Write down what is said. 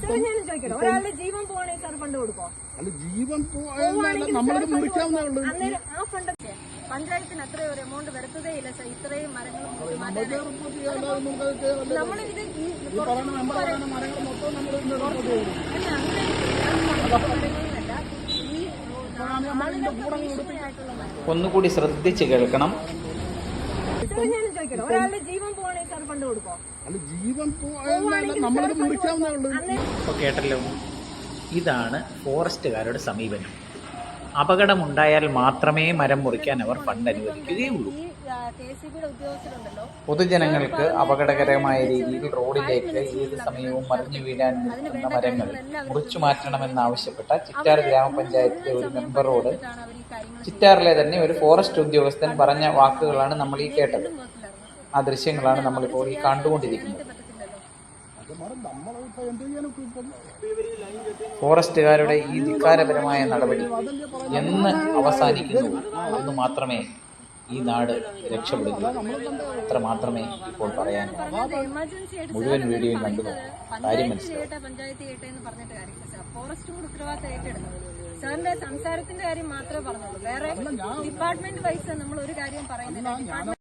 ഒരാളുടെ ജീവൻ പോവാണെങ്കിൽ sir fund കൊടുക്കോ അല്ല ജീവൻ പോവാണെങ്കിൽ നമ്മളിത് സാർ ഫണ്ട് മുറിക്കാവുന്നേ ഉള്ളൂ. അന്നേരം ആ ഫണ്ട് പഞ്ചായത്തിന് അത്ര ഒരു എമൗണ്ട് വരത്തതേയില്ല സാർ. ഇത്രയും മരങ്ങൾ നമ്മളിത് ഒന്നുകൂടി ശ്രദ്ധിച്ച് കേൾക്കണം. ചോദിക്കട്ടെ. ഒരാളുടെ ജീവൻ പോവാണെങ്കിൽ സാർ ഫണ്ട് കൊടുക്കോ അല്ല ജീവൻ പോവാണെങ്കിൽ നമ്മളിത് സാർ ഫണ്ട് മുറിക്കാവുന്നേ ഉള്ളൂ. ഇപ്പോൾ കേട്ടല്ലോ. ഇതാണ് ഫോറസ്റ്റുകാരുടെ സമീപനം. അപകടമുണ്ടായാൽ മാത്രമേ മരം മുറിക്കാൻ അവർ ഫണ്ട് അനുവദിക്കുകയുള്ളൂ. പൊതുജനങ്ങൾക്ക് അപകടകരമായ രീതിയിൽ റോഡിലേക്ക് ഏത് സമയവും മറിഞ്ഞു വീഴാൻ നിൽക്കുന്ന മരങ്ങൾ മുറിച്ചു മാറ്റണമെന്നാവശ്യപ്പെട്ട ചിറ്റാർ ഗ്രാമപഞ്ചായത്തിലെ ഒരു മെമ്പറോട് ചിറ്റാറിലെ തന്നെ ഒരു ഫോറസ്റ്റ് ഉദ്യോഗസ്ഥൻ പറഞ്ഞ വാക്കുകളാണ് നമ്മൾ ഈ കേട്ടത്. ആ ദൃശ്യങ്ങളാണ് നമ്മളിപ്പോൾ ഈ കണ്ടുകൊണ്ടിരിക്കുന്നത്. ഫോറസ്റ്റുകാരുടെ ഈ ധിക്കാരപരമായ നടപടി എന്ന് അവസാനിക്കുന്നു അന്ന് മാത്രമേ ഈ നാട് രക്ഷപ്പെടുകയുള്ളൂ. അത്ര മാത്രമേ ഇപ്പോൾ പറയാൻ മുഴുവൻ വീഡിയോയും കണ്ടു. കാര്യം മനസ്സിലായി. സാറിന്റെ സംസാരത്തിന്റെ കാര്യം മാത്രമേ പറഞ്ഞുള്ളൂ. വേറെ ഡിപ്പാർട്ട്മെന്റ് വൈസ് നമ്മൾ ഒരു കാര്യം പറയുന്നില്ല.